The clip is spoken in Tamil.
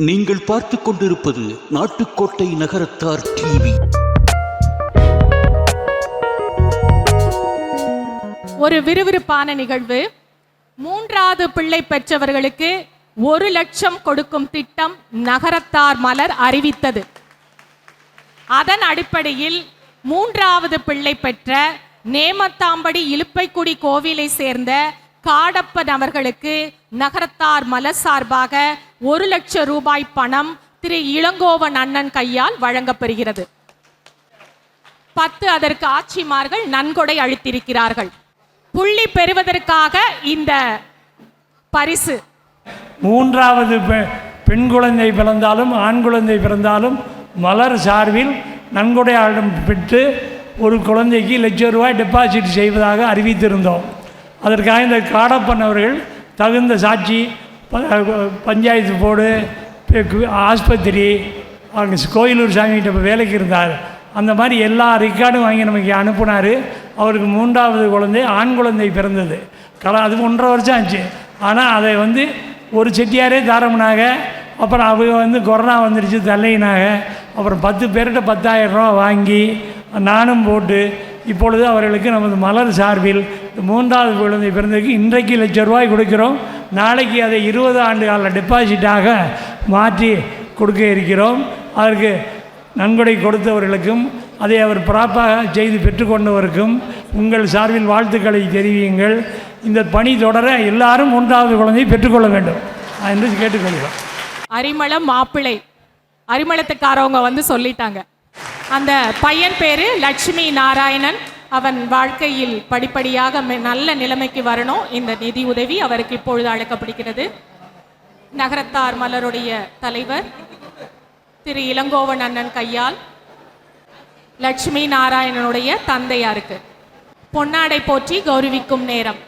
நீங்கள் பார்த்து கொண்டிருப்பது நாட்டுக்கோட்டை நகரத்தார் டிவி. ஒரு விறுவிறுப்பான நிகழ்வு. மூன்றாவது பிள்ளை பெற்றவர்களுக்கு ஒரு லட்சம் கொடுக்கும் திட்டம் நகரத்தார் மலர் அறிவித்தது. அதன் அடிப்படையில் மூன்றாவது பிள்ளை பெற்ற நேமத்தாம்படி இலுப்பைக்குடி கோவிலை சேர்ந்த காடப்பன் அவர்களுக்கு நகரத்தார் மலர் சார்பாக ஒரு லட்சம் ரூபாய் பணம் திரு இளங்கோவன் அண்ணன் கையால் வழங்கப்பெறுகிறது பத்து அதற்கு ஆட்சிமார்கள் நன்கொடை அளித்திருக்கிறார்கள். புள்ளி பெறுவதற்காக இந்த பரிசு. மூன்றாவது பெண் குழந்தை பிறந்தாலும் ஆண் குழந்தை பிறந்தாலும் மலர் சார்பில் நன்கொடையாளம் பெற்று ஒரு குழந்தைக்கு லட்சம் ரூபாய் டெபாசிட் செய்வதாக அறிவித்திருந்தோம். அதற்காக இந்த காடப்பன் அவர்கள் தகுந்த சாட்சி ப- பஞ்சாயத்து போர்டு ஆஸ்பத்திரி அங்கே கோயிலூர் சாமிகிட்ட இப்போ வேலைக்கு இருந்தார். அந்த மாதிரி எல்லா ரெக்கார்டும் வாங்கி நமக்கு அனுப்புனார். அவருக்கு மூன்றாவது குழந்தை ஆண் குழந்தை பிறந்தது. கலா அது ஒன்றரை வருஷம் ஆச்சு. ஆனால் அதை வந்து ஒரு செட்டியாரே தாரமுனாக அப்புறம் அவங்க வந்து கொரோனா வந்துடுச்சு தள்ளையினாக. அப்புறம் பத்து பேர்கிட்ட பத்தாயிரம் ரூபா வாங்கி நானும் போட்டு இப்பொழுது அவர்களுக்கு நமது மலர் சார்பில் மூன்றாவது குழந்தை பிறந்ததுக்கு இன்றைக்கு லட்சம் ரூபாய் கொடுக்கிறோம். நாளைக்கு அதை இருபது ஆண்டு கால டெபாசிட்டாக மாற்றி கொடுக்க இருக்கிறோம். அதற்கு நன்கொடை கொடுத்தவர்களுக்கும் அதை அவர் ப்ராப்பாக செய்து பெற்றுக்கொண்டவருக்கும் உங்கள் சார்பில் வாழ்த்துக்களை தெரிவியுங்கள். இந்த பணி தொடர எல்லாரும் மூன்றாவது குழந்தையை பெற்றுக்கொள்ள வேண்டும். என்று கேட்டுக்கொள்கிறோம். அரிமளம் மாப்பிள்ளை. அரிமளத்துக்காரவங்க வந்து சொல்லிட்டாங்க. அந்த பையன் பேரு லட்சுமி நாராயணன். அவன் வாழ்க்கையில் படிப்படியாக மெ- நல்ல நிலைமைக்கு வரணும். இந்த நிதி உதவி அவருக்கு இப்பொழுது அழைக்கப்படுகிறது நகரத்தார் மலருடைய தலைவர் திரு இளங்கோவன் அண்ணன் கையால் லட்சுமி நாராயணனுடைய தந்தையாருக்கு. பொன்னாடை போற்றி கௌரவிக்கும் நேரம்.